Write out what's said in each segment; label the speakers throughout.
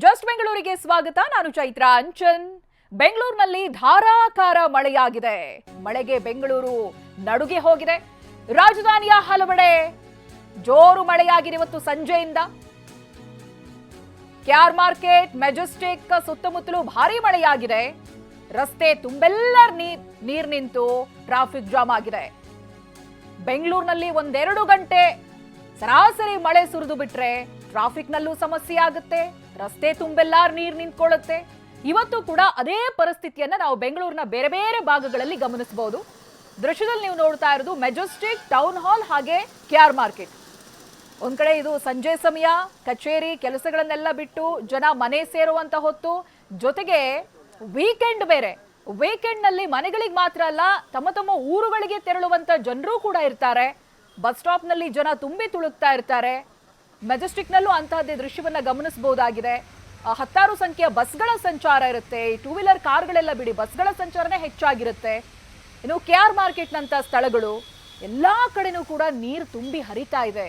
Speaker 1: Just ಬೆಂಗಳೂರಿಗೆ ಸ್ವಾಗತ, ನಾನು ಚೈತ್ರ ಅಂಚನ್. ಬೆಂಗಳೂರಿನಲ್ಲಿ ಧಾರಾಕಾರ ಮಳೆಯಾಗಿದೆ. ಮಳೆಗೆ ಬೆಂಗಳೂರು ನಡುಗೆ ಹೋಗಿದೆ. ರಾಜಧಾನಿಯ ಹಲವೆಡೆ ಜೋರು ಮಳೆಯಾಗಿದೆ ಇವತ್ತು ಸಂಜೆಯಿಂದ. ಕ್ಯಾರ್ ಮಾರ್ಕೆಟ್ ಮೆಜೆಸ್ಟಿಕ್ ಸುತ್ತಮುತ್ತಲೂ ಭಾರಿ ಮಳೆಯಾಗಿದೆ. ರಸ್ತೆ ತುಂಬೆಲ್ಲ ನೀರ್ ನಿಂತು ಟ್ರಾಫಿಕ್ ಜಾಮ್ ಆಗಿದೆ. ಬೆಂಗಳೂರಿನಲ್ಲಿ ಒಂದೆರಡು ಗಂಟೆ ಸರಾಸರಿ ಮಳೆ ಸುರಿದು ಬಿಟ್ರೆ ಟ್ರಾಫಿಕ್ನಲ್ಲೂ ಸಮಸ್ಯೆ ಆಗುತ್ತೆ. ರಸ್ತೆ ತುಂಬೆಲ್ಲ ನೀರು ನಿಂತ್ಕೊಳ್ಳುತ್ತೆ. ಇವತ್ತು ಕೂಡ ಅದೇ ಪರಿಸ್ಥಿತಿಯನ್ನ ನಾವು ಬೆಂಗಳೂರಿನ ಬೇರೆ ಬೇರೆ ಭಾಗಗಳಲ್ಲಿ ಗಮನಿಸಬಹುದು ದೃಶ್ಯದಲ್ಲಿ ನೀವು ನೋಡ್ತಾ ಇರೋದು ಮೆಜೆಸ್ಟಿಕ್ ಟೌನ್ ಹಾಲ್ ಹಾಗೆ ಕೆಆರ್ ಮಾರ್ಕೆಟ್. ಒಂದ್ ಕಡೆ ಇದು ಸಂಜೆ ಸಮಯ, ಕಚೇರಿ ಕೆಲಸಗಳನ್ನೆಲ್ಲ ಬಿಟ್ಟು ಜನ ಮನೆ ಸೇರುವಂತ ಹೊತ್ತು, ಜೊತೆಗೆ ವೀಕೆಂಡ್ ಬೇರೆ. ವೀಕೆಂಡ್ನಲ್ಲಿ ಮನೆಗಳಿಗೆ ಮಾತ್ರ ಅಲ್ಲ, ತಮ್ಮ ತಮ್ಮ ಊರುಗಳಿಗೆ ತೆರಳುವಂತ ಜನರು ಕೂಡ ಇರ್ತಾರೆ. ಬಸ್ ಸ್ಟಾಪ್ನಲ್ಲಿ ಜನ ತುಂಬಿ ತುಳುಕ್ತಾ ಇರ್ತಾರೆ. ಮೆಜೆಸ್ಟಿಕ್ ನಲ್ಲೂ ಅಂತಹದ್ದೇ ದೃಶ್ಯವನ್ನ ಗಮನಿಸಬಹುದಾಗಿದೆ ಹತ್ತಾರು ಸಂಖ್ಯೆಯ ಬಸ್ಗಳ ಸಂಚಾರ ಇರುತ್ತೆ. ಟೂ ವೀಲರ್ ಕಾರ್ಗಳೆಲ್ಲ ಬಿಡಿ, ಬಸ್ಗಳ ಸಂಚಾರನೇ ಹೆಚ್ಚಾಗಿರುತ್ತೆ. ಇನ್ನು ಕೆ ಆರ್ ಮಾರ್ಕೆಟ್ನಂಥ ಸ್ಥಳಗಳು, ಎಲ್ಲಾ ಕಡೆನೂ ಕೂಡ ನೀರು ತುಂಬಿ ಹರಿತಾ ಇದೆ.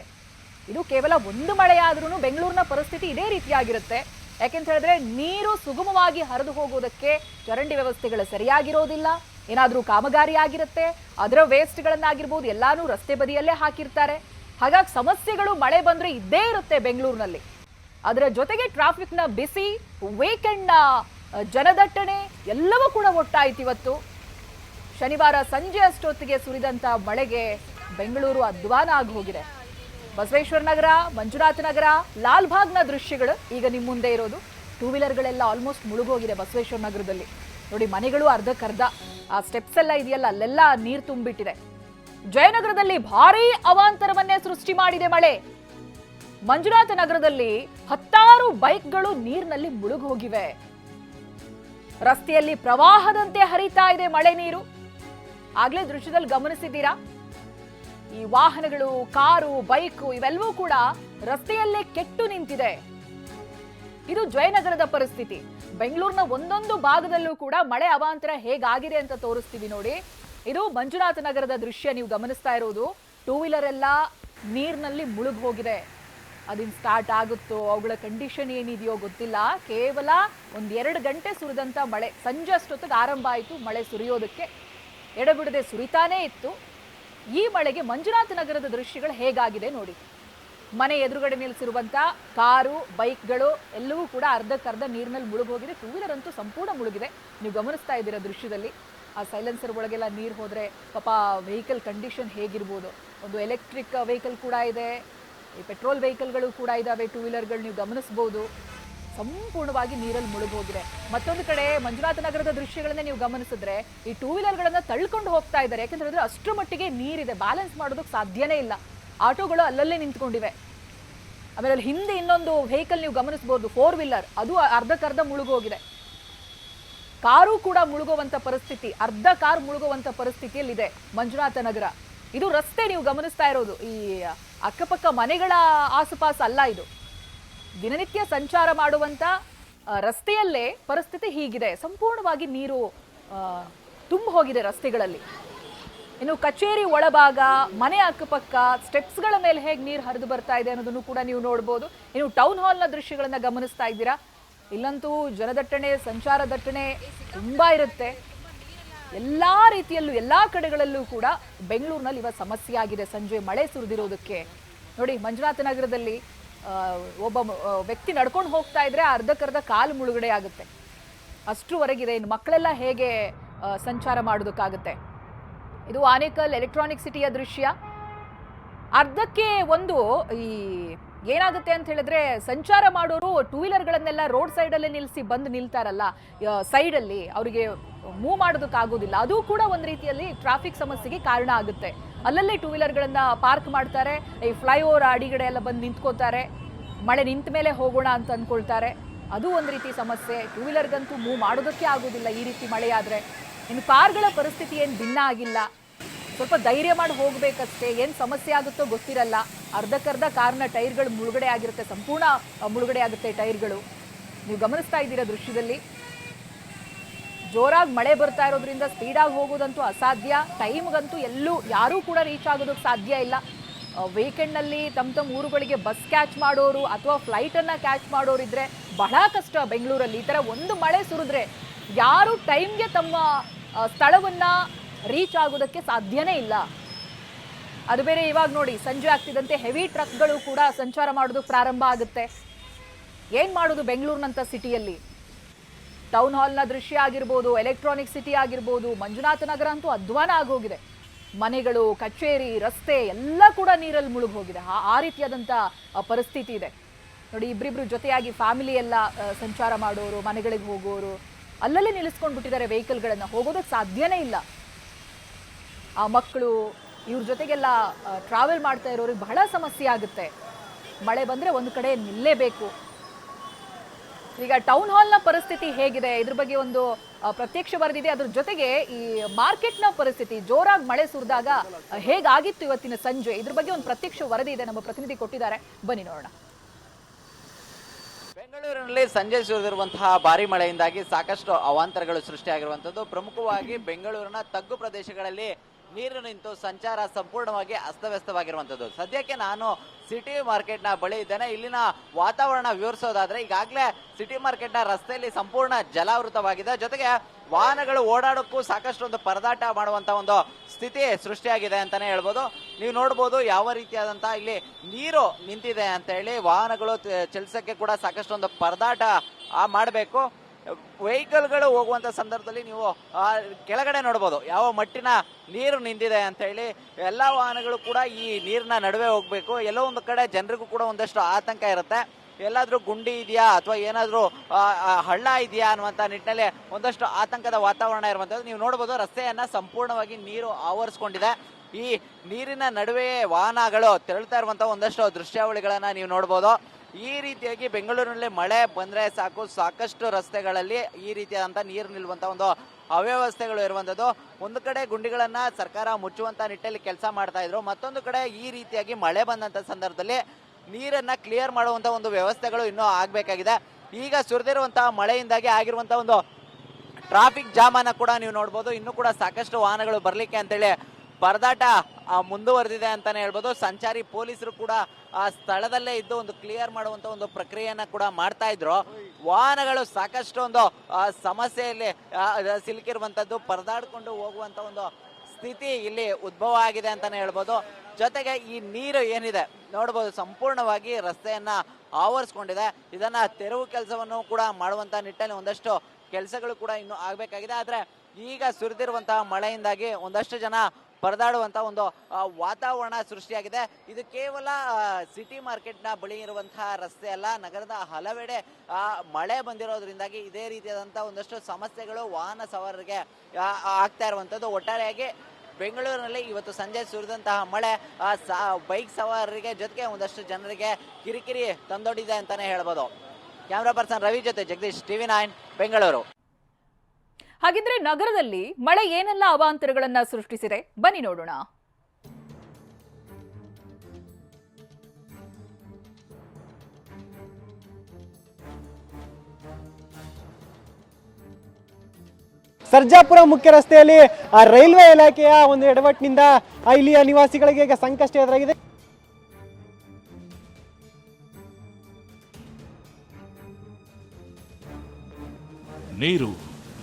Speaker 1: ಇದು ಕೇವಲ ಒಂದು ಮಳೆಯಾದ್ರೂ ಬೆಂಗಳೂರಿನ ಪರಿಸ್ಥಿತಿ ಇದೇ ರೀತಿಯಾಗಿರುತ್ತೆ. ಯಾಕೆಂತ ಹೇಳಿದ್ರೆ ನೀರು ಸುಗಮವಾಗಿ ಹರಿದು ಹೋಗೋದಕ್ಕೆ ಚರಂಡಿ ವ್ಯವಸ್ಥೆಗಳು ಸರಿಯಾಗಿರೋದಿಲ್ಲ. ಏನಾದರೂ ಕಾಮಗಾರಿ ಆಗಿರುತ್ತೆ. ಅದರ ವೇಸ್ಟ್ಗಳನ್ನಾಗಿರ್ಬೋದು ಎಲ್ಲಾನು ರಸ್ತೆ ಬದಿಯಲ್ಲೇ ಹಾಕಿರ್ತಾರೆ. ಹಾಗಾಗಿ ಸಮಸ್ಯೆಗಳು ಮಳೆ ಬಂದ್ರೆ ಇದ್ದೇ ಇರುತ್ತೆ ಬೆಂಗಳೂರಿನಲ್ಲಿ. ಅದರ ಜೊತೆಗೆ ಟ್ರಾಫಿಕ್ನ ಬಿಸಿ ವೀಕೆಂಡ್ನ ಜನದಟ್ಟಣೆ ಎಲ್ಲವೂ ಕೂಡ ಒಟ್ಟಾಯ್ತು ಇವತ್ತು. ಶನಿವಾರ ಸಂಜೆ ಅಷ್ಟೊತ್ತಿಗೆ ಸುರಿದಂತ ಮಳೆಗೆ ಬೆಂಗಳೂರು ಅಧ್ವಾನ ಆಗಿ ಹೋಗಿದೆ. ಬಸವೇಶ್ವರ ನಗರ, ಮಂಜುನಾಥ ನಗರ ಲಾಲ್ಬಾಗ್ನ ದೃಶ್ಯಗಳು ಈಗ ನಿಮ್ಮ ಮುಂದೆ ಇರೋದು. ಟೂ ವೀಲರ್ಗಳೆಲ್ಲ ಆಲ್ಮೋಸ್ಟ್ ಮುಳುಗೋಗಿದೆ ಬಸವೇಶ್ವರ ನಗರದಲ್ಲಿ. ನೋಡಿ ಮನೆಗಳು ಅರ್ಧಕ್ಕರ್ಧ. ಆ ಸ್ಟೆಪ್ಸ್ ಎಲ್ಲ ಇದೆಯಲ್ಲ, ಅಲ್ಲೆಲ್ಲ ನೀರು ತುಂಬಿಟ್ಟಿದೆ. ಜಯನಗರದಲ್ಲಿ ಭಾರೀ ಅವಾಂತರವನ್ನೇ ಸೃಷ್ಟಿ ಮಾಡಿದೆ ಮಳೆ. ಮಂಜುನಾಥ ನಗರದಲ್ಲಿ ಹತ್ತಾರು ಬೈಕ್ಗಳು ನೀರಿನಲ್ಲಿ ಮುಳುಗೋಗಿವೆ. ರಸ್ತೆಯಲ್ಲಿ ಪ್ರವಾಹದಂತೆ ಹರಿತಾ ಇದೆ ಮಳೆ ನೀರು. ಆಗ್ಲೇ ದೃಶ್ಯದಲ್ಲಿ ಗಮನಿಸಿದ್ದೀರಾ? ಈ ವಾಹನಗಳು, ಕಾರು, ಬೈಕು ಇವೆಲ್ಲವೂ ಕೂಡ ರಸ್ತೆಯಲ್ಲೇ ಕೆಟ್ಟು ನಿಂತಿದೆ. ಇದು ಜಯನಗರದ ಪರಿಸ್ಥಿತಿ. ಬೆಂಗಳೂರಿನ ಒಂದೊಂದು ಭಾಗದಲ್ಲೂ ಕೂಡ ಮಳೆ ಅವಾಂತರ ಹೇಗಾಗಿದೆ ಅಂತ ತೋರಿಸ್ತೀವಿ ನೋಡಿ. ಇದು ಮಂಜುನಾಥ ನಗರದ ದೃಶ್ಯ. ನೀವು ಗಮನಿಸ್ತಾ ಇರೋದು ಟೂ ವೀಲರ್ ಎಲ್ಲ ನೀರಿನಲ್ಲಿ ಮುಳುಗ್ ಹೋಗಿದೆ. ಅದಿನ್ ಸ್ಟಾರ್ಟ್ ಆಗುತ್ತೋ, ಅವುಗಳ ಕಂಡೀಷನ್ ಏನಿದೆಯೋ ಗೊತ್ತಿಲ್ಲ. ಕೇವಲ ಒಂದೆರಡು ಗಂಟೆ ಸುರಿದಂತ ಮಳೆ. ಸಂಜೆ ಅಷ್ಟೊತ್ತಿಗೆ ಆರಂಭ ಆಯಿತು, ಮಳೆ ಸುರಿಯೋದಕ್ಕೆ ಎಡಬಿಡದೆ ಸುರಿತಾನೇ ಇತ್ತು. ಈ ಮಳೆಗೆ ಮಂಜುನಾಥ ನಗರದ ದೃಶ್ಯಗಳು ಹೇಗಾಗಿದೆ ನೋಡಿ. ಮನೆ ಎದುರುಗಡೆ ನಿಲ್ಲಿಸಿರುವಂಥ ಕಾರು, ಬೈಕ್ಗಳು, ಎಲ್ಲವೂ ಕೂಡ ಅರ್ಧಕ್ಕರ್ಧ ನೀರಿನಲ್ಲಿ ಮುಳುಗೋಗಿದೆ ಟೂ ವೀಲರ್ ಅಂತೂ ಸಂಪೂರ್ಣ ಮುಳುಗಿದೆ. ನೀವು ಗಮನಿಸ್ತಾ ಇದ್ದೀರಾ ದೃಶ್ಯದಲ್ಲಿ? ಆ ಸೈಲೆನ್ಸರ್ ಒಳಗೆಲ್ಲ ನೀರು ಹೋದರೆ ಪಾಪ ವೆಹಿಕಲ್ ಕಂಡೀಷನ್ ಹೇಗಿರ್ಬೋದು? ಒಂದು ಎಲೆಕ್ಟ್ರಿಕ್ ವೆಹಿಕಲ್ ಕೂಡ ಇದೆ, ಈ ಪೆಟ್ರೋಲ್ ವೆಹಿಕಲ್ಗಳು ಕೂಡ ಇದ್ದಾವೆ ಟೂ ವೀಲರ್ಗಳು ನೀವು ಗಮನಿಸ್ಬೋದು. ಸಂಪೂರ್ಣವಾಗಿ ನೀರಲ್ಲಿ ಮುಳುಗೋಗಿದೆ ಮತ್ತೊಂದು ಕಡೆ ಮಂಜುನಾಥ ನಗರದ ದೃಶ್ಯಗಳನ್ನೇ ನೀವು ಗಮನಿಸಿದ್ರೆ ಈ ಟೂ ವೀಲರ್ಗಳನ್ನು ತಳ್ಕೊಂಡು ಹೋಗ್ತಾ ಇದ್ದಾರೆ. ಯಾಕಂದ್ರೆ ಅಂದರೆ ಅಷ್ಟರ ಮಟ್ಟಿಗೆ ನೀರಿದೆ. ಬ್ಯಾಲೆನ್ಸ್ ಮಾಡೋದಕ್ಕೆ ಸಾಧ್ಯನೇ ಇಲ್ಲ. ಆಟೋಗಳು ಅಲ್ಲಲ್ಲೇ ನಿಂತ್ಕೊಂಡಿವೆ. ಆಮೇಲೆ ಅಲ್ಲಿ ಹಿಂದೆ ಇನ್ನೊಂದು ವೆಹಿಕಲ್ ನೀವು ಗಮನಿಸ್ಬೋದು ಫೋರ್ ವೀಲರ್ ಅದು ಅರ್ಧಕ್ಕರ್ಧ ಮುಳುಗೋಗಿದೆ ಕಾರು ಕೂಡ ಮುಳುಗುವಂತ ಪರಿಸ್ಥಿತಿ, ಅರ್ಧ ಕಾರ್ ಮುಳುಗುವಂತ ಪರಿಸ್ಥಿತಿಯಲ್ಲಿದೆ ಮಂಜುನಾಥ ನಗರ. ಇದು ರಸ್ತೆ ನೀವು ಗಮನಿಸ್ತಾ ಇರೋದು, ಈ ಅಕ್ಕಪಕ್ಕ ಮನೆಗಳ ಆಸುಪಾಸು ಅಲ್ಲ ಇದು. ದಿನನಿತ್ಯ ಸಂಚಾರ ಮಾಡುವಂತ ರಸ್ತೆಯಲ್ಲೇ ಪರಿಸ್ಥಿತಿ ಹೀಗಿದೆ. ಸಂಪೂರ್ಣವಾಗಿ ನೀರು ತುಂಬ ಹೋಗಿದೆ ರಸ್ತೆಗಳಲ್ಲಿ. ಇನ್ನು ಕಚೇರಿ ಒಳಭಾಗ, ಮನೆ ಅಕ್ಕಪಕ್ಕ ಸ್ಟೆಪ್ಸ್ಗಳ ಮೇಲೆ ಹೇಗೆ ನೀರು ಹರಿದು ಬರ್ತಾ ಇದೆ ಅನ್ನೋದನ್ನು ಕೂಡ ನೀವು ನೋಡ್ಬೋದು. ಇನ್ನು ಟೌನ್ ಹಾಲ್ನ ದೃಶ್ಯಗಳನ್ನು ಗಮನಿಸ್ತಾ ಇದ್ದೀರಾ? ಇಲ್ಲಂತೂ ಜನದಟ್ಟಣೆ, ಸಂಚಾರ ದಟ್ಟಣೆ ತುಂಬ ಇರುತ್ತೆ. ಎಲ್ಲ ರೀತಿಯಲ್ಲೂ, ಎಲ್ಲ ಕಡೆಗಳಲ್ಲೂ ಕೂಡ ಬೆಂಗಳೂರಿನಲ್ಲಿ ಇವತ್ತು ಸಮಸ್ಯೆ ಆಗಿದೆ. ಸಂಜೆ ಮಳೆ ಸುರಿದಿರೋದಕ್ಕೆ. ನೋಡಿ, ಮಂಜುನಾಥ ನಗರದಲ್ಲಿ ಒಬ್ಬ ವ್ಯಕ್ತಿ ನಡ್ಕೊಂಡು ಹೋಗ್ತಾ ಇದ್ರೆ ಅರ್ಧಕ್ಕರ್ಧ ಕಾಲು ಮುಳುಗಡೆ ಆಗುತ್ತೆ. ಅಷ್ಟರವರೆಗಿದೆ ಇನ್ನು ಮಕ್ಕಳೆಲ್ಲ ಹೇಗೆ ಸಂಚಾರ ಮಾಡೋದಕ್ಕಾಗುತ್ತೆ? ಇದು ಆನೇಕಲ್ ಎಲೆಕ್ಟ್ರಾನಿಕ್ ಸಿಟಿಯ ದೃಶ್ಯ. ಅರ್ಧಕ್ಕೆ ಒಂದು ಈ ಏನಾಗುತ್ತೆ ಅಂತ ಹೇಳಿದ್ರೆ ಸಂಚಾರ ಮಾಡೋರು ಟೂ ವೀಲರ್ಗಳನ್ನೆಲ್ಲ ರೋಡ್ ಸೈಡಲ್ಲೇ ನಿಲ್ಲಿಸಿ ಬಂದು ನಿಲ್ತಾರಲ್ಲ ಸೈಡಲ್ಲಿ ಅವರಿಗೆ ಮೂವ್ ಮಾಡೋದಕ್ಕಾಗೋದಿಲ್ಲ ಅದು ಕೂಡ ಒಂದು ರೀತಿಯಲ್ಲಿ ಟ್ರಾಫಿಕ್ ಸಮಸ್ಯೆಗೆ ಕಾರಣ ಆಗುತ್ತೆ. ಅಲ್ಲಲ್ಲೇ ಟೂ ವೀಲರ್ಗಳನ್ನ ಪಾರ್ಕ್ ಮಾಡ್ತಾರೆ, ಈ ಫ್ಲೈಓವರ್ ಅಡಿಗಡೆ ಎಲ್ಲ ಬಂದು ನಿಂತ್ಕೋತಾರೆ, ಮಳೆ ನಿಂತ ಮೇಲೆ ಹೋಗೋಣ ಅಂತ ಅಂದ್ಕೊಳ್ತಾರೆ ಅದು ಒಂದು ರೀತಿ ಸಮಸ್ಯೆ. ಟೂ ವೀಲರ್ಗಂತೂ ಮೂವ್ ಮಾಡೋದಕ್ಕೆ ಆಗೋದಿಲ್ಲ ಈ ರೀತಿ ಮಳೆಯಾದರೆ ಇನ್ನು ಕಾರ್ಗಳ ಪರಿಸ್ಥಿತಿ ಏನು ಭಿನ್ನ ಆಗಿಲ್ಲ. ಸ್ವಲ್ಪ ಧೈರ್ಯ ಮಾಡಿ ಹೋಗ್ಬೇಕಷ್ಟೇ. ಏನು ಸಮಸ್ಯೆ ಆಗುತ್ತೋ ಗೊತ್ತಿರಲ್ಲ. ಅರ್ಧಕ್ಕರ್ಧ ಕಾರ್ನ ಟೈರ್ಗಳು ಮುಳುಗಡೆ ಆಗಿರುತ್ತೆ. ಸಂಪೂರ್ಣ ಮುಳುಗಡೆ ಆಗುತ್ತೆ ಟೈರ್ಗಳು. ನೀವು ಗಮನಿಸ್ತಾ ಇದ್ದೀರಾ ದೃಶ್ಯದಲ್ಲಿ? ಜೋರಾಗಿ ಮಳೆ ಬರ್ತಾ ಇರೋದ್ರಿಂದ ಸ್ಪೀಡಾಗಿ ಹೋಗೋದಂತೂ ಅಸಾಧ್ಯ. ಟೈಮ್ಗಂತೂ ಎಲ್ಲೂ, ಯಾರೂ ಕೂಡ ರೀಚ್ ಆಗೋದಕ್ಕೆ ಸಾಧ್ಯ ಇಲ್ಲ. ವೀಕೆಂಡ್ನಲ್ಲಿ ತಮ್ಮ ತಮ್ಮ ಊರುಗಳಿಗೆ ಬಸ್ ಕ್ಯಾಚ್ ಮಾಡೋರು ಅಥವಾ ಫ್ಲೈಟನ್ನು ಕ್ಯಾಚ್ ಮಾಡೋರು ಇದ್ರೆ ಬಹಳ ಕಷ್ಟ ಬೆಂಗಳೂರಲ್ಲಿ. ಈ ಥರ ಒಂದು ಮಳೆ ಸುರಿದ್ರೆ ಯಾರು ಟೈಮ್ಗೆ ತಮ್ಮ ಸ್ಥಳವನ್ನ ರೀಚ್ ಆಗೋದಕ್ಕೆ ಸಾಧ್ಯನೇ ಇಲ್ಲ. ಅದು ಬೇರೆ ಇವಾಗ ನೋಡಿ, ಸಂಜೆ ಆಗ್ತಿದ್ದಂತೆ ಹೆವಿ ಟ್ರಕ್ಗಳು ಕೂಡ ಸಂಚಾರ ಮಾಡೋದು ಪ್ರಾರಂಭ ಆಗುತ್ತೆ. ಏನ್ ಮಾಡೋದು ಬೆಂಗಳೂರಿನಂಥ ಸಿಟಿಯಲ್ಲಿ? ಟೌನ್ ಹಾಲ್ನ ದೃಶ್ಯ ಆಗಿರ್ಬೋದು ಎಲೆಕ್ಟ್ರಾನಿಕ್ ಸಿಟಿ ಆಗಿರ್ಬೋದು, ಮಂಜುನಾಥ ನಗರ ಅಂತೂ ಅಧ್ವಾನ ಆಗೋಗಿದೆ. ಮನೆಗಳು, ಕಚೇರಿ, ರಸ್ತೆ ಎಲ್ಲ ಕೂಡ ನೀರಲ್ಲಿ ಮುಳುಗಿ ಹೋಗಿದೆ ಆ ರೀತಿಯಾದಂಥ ಪರಿಸ್ಥಿತಿ ಇದೆ. ನೋಡಿ ಇಬ್ಬರಿಬ್ರು ಜೊತೆಯಾಗಿ ಫ್ಯಾಮಿಲಿ ಎಲ್ಲ ಸಂಚಾರ ಮಾಡೋರು, ಮನೆಗಳಿಗೆ ಹೋಗೋರು, ಅಲ್ಲಲ್ಲೇ ನಿಲ್ಲಿಸ್ಕೊಂಡು ಬಿಟ್ಟಿದ್ದಾರೆ ವೆಹಿಕಲ್ಗಳನ್ನು ಹೋಗೋದಕ್ಕೆ ಸಾಧ್ಯನೇ ಇಲ್ಲ. ಮಕ್ಕಳು ಇವ್ರ ಜೊತೆಗೆಲ್ಲ ಟ್ರಾವೆಲ್ ಮಾಡ್ತಾ ಇರೋರಿಗೆ ಬಹಳ ಸಮಸ್ಯೆ ಆಗುತ್ತೆ. ಮಳೆ ಬಂದರೆ ಒಂದು ಕಡೆ ನಿಲ್ಲೇಬೇಕು. ಈಗ ಟೌನ್ ಹಾಲ್ನ ಪರಿಸ್ಥಿತಿ ಹೇಗಿದೆ? ಇದ್ರ ಬಗ್ಗೆ ಒಂದು ಆ, ಪ್ರತ್ಯಕ್ಷ ವರದಿದೆ. ಅದ್ರ ಜೊತೆಗೆ ಈ ಮಾರ್ಕೆಟ್ನ ಪರಿಸ್ಥಿತಿ ಜೋರಾಗಿ ಮಳೆ ಸುರಿದಾಗ ಹೇಗಾಗಿತ್ತು ಇವತ್ತಿನ ಸಂಜೆ? ಇದ್ರ ಬಗ್ಗೆ ಒಂದು ಪ್ರತ್ಯಕ್ಷ ವರದಿ ಇದೆ ನಮ್ಮ ಪ್ರತಿನಿಧಿ ಕೊಟ್ಟಿದ್ದಾರೆ. ಬನ್ನಿ ನೋಡೋಣ.
Speaker 2: ಬೆಂಗಳೂರಿನಲ್ಲಿ ಸಂಜೆ ಸುರಿದಿರುವಂತಹ ಭಾರಿ ಮಳೆಯಿಂದಾಗಿ ಸಾಕಷ್ಟು ಅವಾಂತರಗಳು ಸೃಷ್ಟಿಯಾಗಿರುವಂತದ್ದು ಪ್ರಮುಖವಾಗಿ ಬೆಂಗಳೂರಿನ ತಗ್ಗು ಪ್ರದೇಶಗಳಲ್ಲಿ ನೀರು ನಿಂತು ಸಂಚಾರ ಸಂಪೂರ್ಣವಾಗಿ ಅಸ್ತವ್ಯಸ್ತವಾಗಿರುವಂತದ್ದು. ಸದ್ಯಕ್ಕೆ ನಾನು ಸಿಟಿ ಮಾರ್ಕೆಟ್ನ ಬಳಿ ಇದ್ದೇನೆ. ಇಲ್ಲಿನ ವಾತಾವರಣ ವಿವರಿಸೋದಾದ್ರೆ, ಈಗಾಗಲೇ ಸಿಟಿ ಮಾರ್ಕೆಟ್ನ ರಸ್ತೆಯಲ್ಲಿ ಸಂಪೂರ್ಣ ಜಲಾವೃತವಾಗಿದೆ. ಜೊತೆಗೆ ವಾಹನಗಳು ಓಡಾಡೋಕ್ಕೂ ಸಾಕಷ್ಟು ಒಂದು ಪರದಾಟ ಮಾಡುವಂತ ಒಂದು ಸ್ಥಿತಿ ಸೃಷ್ಟಿಯಾಗಿದೆ ಅಂತಾನೆ ಹೇಳ್ಬೋದು. ನೀವು ನೋಡ್ಬೋದು ಯಾವ ರೀತಿಯಾದಂತಹ ಇಲ್ಲಿ ನೀರು ನಿಂತಿದೆ ಅಂತ ಹೇಳಿ ವಾಹನಗಳು ಚಲಿಸಕ್ಕೆ ಕೂಡ ಸಾಕಷ್ಟು ಒಂದು ಪರದಾಟ ಮಾಡಬೇಕು. ವೆಹಿಕಲ್ಗಳು ಹೋಗುವಂತ ಸಂದರ್ಭದಲ್ಲಿ ನೀವು ಕೆಳಗಡೆ ನೋಡ್ಬೋದು, ಯಾವ ಮಟ್ಟಿನ ನೀರು ನಿಂತಿದೆ ಅಂತ ಹೇಳಿ ಎಲ್ಲಾ ವಾಹನಗಳು ಕೂಡ ಈ ನೀರಿನ ನಡುವೆ ಹೋಗ್ಬೇಕು, ಎಲ್ಲೋ ಒಂದು ಕಡೆ ಜನರಿಗೂ ಕೂಡ ಒಂದಷ್ಟು ಆತಂಕ ಇರುತ್ತೆ. ಎಲ್ಲಾದ್ರೂ ಗುಂಡಿ ಇದೆಯಾ, ಅಥವಾ ಏನಾದ್ರೂ ಹಳ್ಳ ಇದೆಯಾ ಅನ್ನುವಂತ ನಿಟ್ಟಿನಲ್ಲಿ ಒಂದಷ್ಟು ಆತಂಕದ ವಾತಾವರಣ ಇರುವಂತದ್ದು ನೀವು ನೋಡ್ಬೋದು, ರಸ್ತೆಯನ್ನ ಸಂಪೂರ್ಣವಾಗಿ ನೀರು ಆವರಿಸ್ಕೊಂಡಿದೆ. ಈ ನೀರಿನ ನಡುವೆ ವಾಹನಗಳು ತೆರಳುತ್ತಾ ಇರುವಂತಹ ಒಂದಷ್ಟು ದೃಶ್ಯಾವಳಿಗಳನ್ನ ನೀವು ನೋಡ್ಬೋದು. ಈ ರೀತಿಯಾಗಿ ಬೆಂಗಳೂರಿನಲ್ಲಿ ಮಳೆ ಬಂದ್ರೆ ಸಾಕು. ಸಾಕಷ್ಟು ರಸ್ತೆಗಳಲ್ಲಿ ಈ ರೀತಿಯಾದಂಥ ನೀರು ನಿಲ್ಲುವಂತ ಒಂದು ಅವ್ಯವಸ್ಥೆಗಳು ಇರುವಂತದ್ದು. ಒಂದು ಕಡೆ ಗುಂಡಿಗಳನ್ನು ಸರ್ಕಾರ ಮುಚ್ಚುವಂತ ನಿಟ್ಟಲ್ಲಿ ಕೆಲಸ ಮಾಡ್ತಾ ಇದ್ರು. ಮತ್ತೊಂದು ಕಡೆ ಈ ರೀತಿಯಾಗಿ ಮಳೆ ಬಂದಂತ ಸಂದರ್ಭದಲ್ಲಿ ನೀರನ್ನ ಕ್ಲಿಯರ್ ಮಾಡುವಂತ ಒಂದು ವ್ಯವಸ್ಥೆಗಳು ಇನ್ನೂ ಆಗಬೇಕಾಗಿದೆ. ಈಗ ಸುರಿದಿರುವಂತಹ ಮಳೆಯಿಂದಾಗಿ ಆಗಿರುವಂಥ ಒಂದು ಟ್ರಾಫಿಕ್ ಜಾಮನ್ನು ಕೂಡ ನೀವು ನೋಡ್ಬೋದು. ಇನ್ನೂ ಕೂಡ ಸಾಕಷ್ಟು ವಾಹನಗಳು ಬರಲಿಕ್ಕೆ ಅಂತೇಳಿ ಪರದಾಟ ಮುಂದುವರೆದಿದೆ ಅಂತಾನೆ ಹೇಳ್ಬೋದು. ಸಂಚಾರಿ ಪೊಲೀಸರು ಕೂಡ, ಆ, ಸ್ಥಳದಲ್ಲೇ ಇದ್ದು ಒಂದು ಕ್ಲಿಯರ್ ಮಾಡುವಂತ ಒಂದು ಪ್ರಕ್ರಿಯೆಯನ್ನ ಕೂಡ ಮಾಡ್ತಾ ಇದ್ರು. ವಾಹನಗಳು ಸಾಕಷ್ಟು ಒಂದು ಸಮಸ್ಯೆಯಲ್ಲಿ ಸಿಲುಕಿರುವಂತದ್ದು, ಪರದಾಡ್ಕೊಂಡು ಹೋಗುವಂತ ಒಂದು ಸ್ಥಿತಿ ಇಲ್ಲಿ ಉದ್ಭವ ಆಗಿದೆ ಅಂತಾನೆ ಹೇಳ್ಬೋದು. ಜೊತೆಗೆ ಈ ನೀರು ಏನಿದೆ, ನೋಡ್ಬೋದು, ಸಂಪೂರ್ಣವಾಗಿ ರಸ್ತೆಯನ್ನ ಆವರಿಸ್ಕೊಂಡಿದೆ. ಇದನ್ನ ತೆರವು ಕೆಲಸವನ್ನು ಕೂಡ ಮಾಡುವಂತ ನಿಟ್ಟಲ್ಲಿ ಒಂದಷ್ಟು ಕೆಲಸಗಳು ಕೂಡ ಇನ್ನು ಆಗ್ಬೇಕಾಗಿದೆ. ಆದ್ರೆ ಈಗ ಸುರಿದಿರುವಂತಹ ಮಳೆಯಿಂದಾಗಿ ಒಂದಷ್ಟು ಜನ ಪರದಾಡುವಂತ ಒಂದು ವಾತಾವರಣ ಸೃಷ್ಟಿಯಾಗಿದೆ. ಇದು ಕೇವಲ ಸಿಟಿ ಮಾರ್ಕೆಟ್ನ ಬಳಿ ಇರುವಂತಹ ರಸ್ತೆ ಅಲ್ಲ. ನಗರದ ಹಲವೆಡೆ ಮಳೆ ಬಂದಿರೋದ್ರಿಂದಾಗಿ ಇದೇ ರೀತಿಯಾದಂತಹ ಒಂದಷ್ಟು ಸಮಸ್ಯೆಗಳು ವಾಹನ ಸವಾರರಿಗೆ ಆಗ್ತಾ ಇರುವಂತದ್ದು. ಒಟ್ಟಾರೆಯಾಗಿ ಬೆಂಗಳೂರಿನಲ್ಲಿ ಇವತ್ತು ಸಂಜೆ ಸುರಿದಂತಹ ಮಳೆ ಬೈಕ್ ಸವಾರರಿಗೆ ಜೊತೆಗೆ ಒಂದಷ್ಟು ಜನರಿಗೆ ಕಿರಿಕಿರಿ ತಂದೊಡ್ಡಿದೆ ಅಂತಾನೆ ಹೇಳ್ಬೋದು. ಕ್ಯಾಮ್ರಾ ಪರ್ಸನ್ ರವಿ ಜೊತೆ ಜಗದೀಶ್, ಟಿವಿ ನೈನ್, ಬೆಂಗಳೂರು.
Speaker 1: ಹಾಗಿದ್ರೆ ನಗರದಲ್ಲಿ ಮಳೆ ಏನೆಲ್ಲ ಅವಾಂತರಗಳನ್ನ ಸೃಷ್ಟಿಸಿದೆ? ಬನ್ನಿ ನೋಡೋಣ.
Speaker 3: ಸರ್ಜಾಪುರ ಮುಖ್ಯ ರಸ್ತೆಯಲ್ಲಿ ಆ ರೈಲ್ವೆ ಇಲಾಖೆಯ ಒಂದು ಎಡವಟ್ಟಿನಿಂದ ಇಲ್ಲಿಯ ನಿವಾಸಿಗಳಿಗೆ ಈಗ ಸಂಕಷ್ಟ ಎದುರಾಗಿದೆ.
Speaker 4: ನೀರು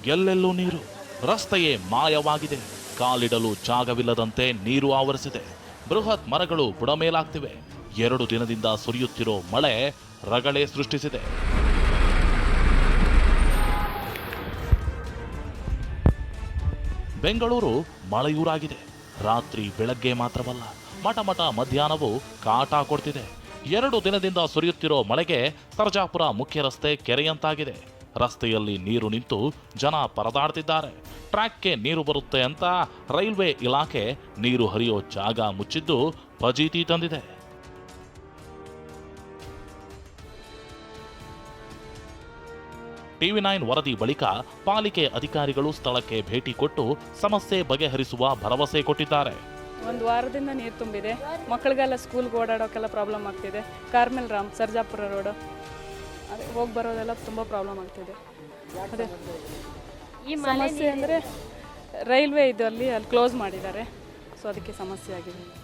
Speaker 4: ಎಲ್ಲೆಲ್ಲೂ ನೀರು, ರಸ್ತೆಯೇ ಮಾಯವಾಗಿದೆ. ಕಾಲಿಡಲು ಜಾಗವಿಲ್ಲದಂತೆ ನೀರು ಆವರಿಸಿದೆ. ಬೃಹತ್ ಮರಗಳು ಬುಡಮೇಲಾಗ್ತಿವೆ. ಎರಡು ದಿನದಿಂದ ಸುರಿಯುತ್ತಿರೋ ಮಳೆ ರಗಳೆ ಸೃಷ್ಟಿಸಿದೆ. ಬೆಂಗಳೂರು ಮಳೆಯೂರಾಗಿದೆ. ರಾತ್ರಿ ಬೆಳಗ್ಗೆ ಮಾತ್ರವಲ್ಲ, ಮಠ ಮಧ್ಯಾಹ್ನವು ಕಾಟ ಕೊಡ್ತಿದೆ. ಎರಡು ದಿನದಿಂದ ಸುರಿಯುತ್ತಿರೋ ಮಳೆಗೆ ಸರ್ಜಾಪುರ ಮುಖ್ಯ ರಸ್ತೆ ಕೆರೆಯಂತಾಗಿದೆ. ರಸ್ತೆಯಲ್ಲಿ ನೀರು ನಿಂತು ಜನ ಪರದಾಡ್ತಿದ್ದಾರೆ. ಟ್ರ್ಯಾಕ್ಗೆ ನೀರು ಬರುತ್ತೆ ಅಂತ ರೈಲ್ವೆ ಇಲಾಖೆ ನೀರು ಹರಿಯೋ ಜಾಗ ಮುಚ್ಚಿದ್ದು ಫಜೀತಿ ತಂದಿದೆ. ಟಿವಿ ನೈನ್ ವರದಿ ಬಳಿಕ ಪಾಲಿಕೆ ಅಧಿಕಾರಿಗಳು ಸ್ಥಳಕ್ಕೆ ಭೇಟಿ ಕೊಟ್ಟು ಸಮಸ್ಯೆ ಬಗೆಹರಿಸುವ ಭರವಸೆ ಕೊಟ್ಟಿದ್ದಾರೆ.
Speaker 5: ಒಂದು ವಾರದಿಂದ ನೀರು ತುಂಬಿದೆ. ಮಕ್ಕಳಿಗೆಲ್ಲ ಸ್ಕೂಲ್ಗೆ ಓಡಾಡೋಕ್ಕೆಲ್ಲ ಪ್ರಾಬ್ಲಮ್ ಆಗ್ತಿದೆ. ಕಾರ್ಮೆಲ್ ರಾಮ್, ಸರ್ಜಾಪುರ ರೋಡು ಅದೇ ಹೋಗಿ ಬರೋದೆಲ್ಲ ತುಂಬ ಪ್ರಾಬ್ಲಮ್ ಆಗ್ತಿದೆ. ಅದೇ. ಈ ಸಮಸ್ಯೆ ಅಂದರೆ ರೈಲ್ವೆ ಇದು ಅಲ್ಲಿ ಅಲ್ಲಿ ಕ್ಲೋಸ್ ಮಾಡಿದ್ದಾರೆ. ಸೊ ಅದಕ್ಕೆ ಸಮಸ್ಯೆ ಆಗಿದೆ.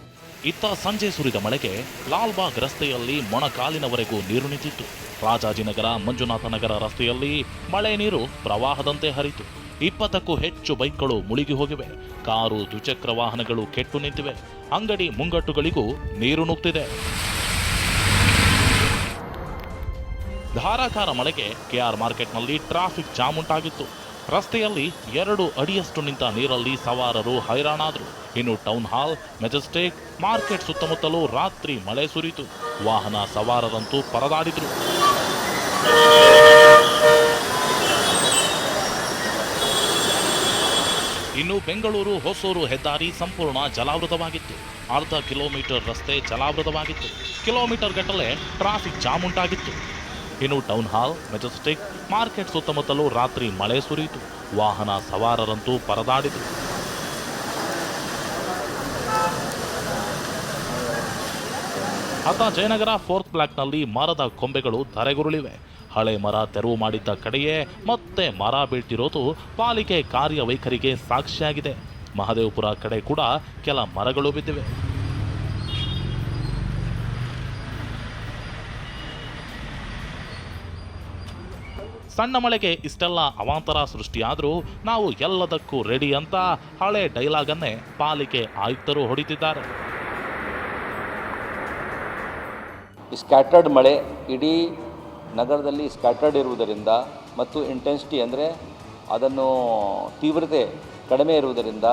Speaker 4: ಇತ್ತ ಸಂಜೆ ಸುರಿದ ಮಳೆಗೆ ಲಾಲ್ಬಾಗ್ ರಸ್ತೆಯಲ್ಲಿ ಮೊಣಕಾಲಿನವರೆಗೂ ನೀರು ನಿಂತಿತ್ತು. ರಾಜಾಜಿನಗರ ಮಂಜುನಾಥ ನಗರ ರಸ್ತೆಯಲ್ಲಿ ಮಳೆ ನೀರು ಪ್ರವಾಹದಂತೆ ಹರಿತು. ಇಪ್ಪತ್ತಕ್ಕೂ ಹೆಚ್ಚು ಬೈಕ್ಗಳು ಮುಳುಗಿ ಹೋಗಿವೆ. ಕಾರು ದ್ವಿಚಕ್ರ ವಾಹನಗಳು ಕೆಟ್ಟು ನಿಂತಿವೆ. ಅಂಗಡಿ ಮುಂಗಟ್ಟುಗಳಿಗೂ ನೀರು ನುಗ್ತಿದೆ. ಧಾರಾಕಾರ ಮಳೆಗೆ ಕೆಆರ್ ಮಾರ್ಕೆಟ್ನಲ್ಲಿ ಟ್ರಾಫಿಕ್ ಜಾಮ್ ಉಂಟಾಗಿತ್ತು. ರಸ್ತೆಯಲ್ಲಿ ಎರಡು ಅಡಿಯಷ್ಟು ನಿಂತ ನೀರಲ್ಲಿ ಸವಾರರು ಹೈರಾಣಾದರು. ಇನ್ನು ಟೌನ್ ಹಾಲ್, ಮೆಜೆಸ್ಟಿಕ್, ಮಾರ್ಕೆಟ್ ಸುತ್ತಮುತ್ತಲೂ ರಾತ್ರಿ ಮಳೆ ಸುರಿಯಿತು ವಾಹನ ಸವಾರರಂತೂ ಪರದಾಡಿದರು. ಇನ್ನು ಬೆಂಗಳೂರು ಹೊಸೂರು ಹೆದ್ದಾರಿ ಸಂಪೂರ್ಣ ಜಲಾವೃತವಾಗಿತ್ತು. ಅರ್ಧ ಕಿಲೋಮೀಟರ್ ರಸ್ತೆ ಜಲಾವೃತವಾಗಿತ್ತು. ಕಿಲೋಮೀಟರ್ ಗಟ್ಟಲೆ ಟ್ರಾಫಿಕ್ ಜಾಮ್ ಉಂಟಾಗಿತ್ತು. ಇನ್ನು ಟೌನ್ ಹಾಲ್, ಮೆಜೆಸ್ಟಿಕ್, ಮಾರ್ಕೆಟ್ ಸುತ್ತಮುತ್ತಲೂ ರಾತ್ರಿ ಮಳೆ ಸುರಿಯಿತು. ವಾಹನ ಸವಾರರಂತೂ ಪರದಾಡಿದರು ಅತ ಜಯನಗರ ಫೋರ್ತ್ ಬ್ಲಾಕ್ನಲ್ಲಿ ಮರದ ಕೊಂಬೆಗಳು ಧರೆಗುರುಳಿವೆ. ಹಳೆ ಮರ ತೆರವು ಮಾಡಿದ್ದ ಕಡೆಯೇ ಮತ್ತೆ ಮರ ಬೀಳ್ತಿರೋದು ಪಾಲಿಕೆ ಕಾರ್ಯವೈಖರಿಗೆ ಸಾಕ್ಷಿಯಾಗಿದೆ. ಮಹದೇವಪುರ ಕಡೆ ಕೂಡ ಕೆಲ ಮರಗಳು ಬಿದ್ದಿವೆ. ಸಣ್ಣ ಮಳೆಗೆ ಇಷ್ಟೆಲ್ಲ ಅವಾಂತರ ಸೃಷ್ಟಿಯಾದರೂ ನಾವು ಎಲ್ಲದಕ್ಕೂ ರೆಡಿ ಅಂತ ಹಳೆ ಡೈಲಾಗನ್ನೇ ಪಾಲಿಕೆ ಆಯುಕ್ತರು ಹೊಡಿತಿದ್ದಾರೆ.
Speaker 6: ಸ್ಕ್ಯಾಟರ್ಡ್ ಮಳೆ ಇಡೀ ನಗರದಲ್ಲಿ ಸ್ಕ್ಯಾಟರ್ಡ್ ಇರುವುದರಿಂದ ಮತ್ತು ಇಂಟೆನ್ಸಿಟಿ ಅಂದರೆ ಅದನ್ನು ತೀವ್ರತೆ ಕಡಿಮೆ ಇರುವುದರಿಂದ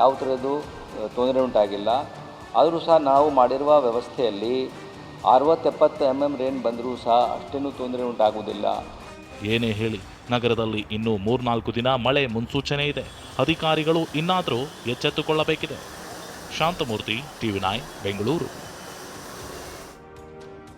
Speaker 6: ಯಾವ ಥರದ್ದು ತೊಂದರೆ ಉಂಟಾಗಿಲ್ಲ. ಆದರೂ ಸಹ ನಾವು ಮಾಡಿರುವ ವ್ಯವಸ್ಥೆಯಲ್ಲಿ ಅರವತ್ತೆಪ್ಪತ್ತು ಎಂ ಎಂ ರೇನ್ ಬಂದರೂ ಸಹ ಅಷ್ಟೇನೂ ತೊಂದರೆ ಉಂಟಾಗುವುದಿಲ್ಲ.
Speaker 4: ಏನೇ ಹೇಳಿ, ನಗರದಲ್ಲಿ ಇನ್ನೂ ಮೂರ್ನಾಲ್ಕು ದಿನ ಮಳೆ ಮುನ್ಸೂಚನೆ ಇದೆ. ಅಧಿಕಾರಿಗಳು ಇನ್ನಾದರೂ ಎಚ್ಚೆತ್ತುಕೊಳ್ಳಬೇಕಿದೆ. Shanthamurthy TV nine, Bengaluru.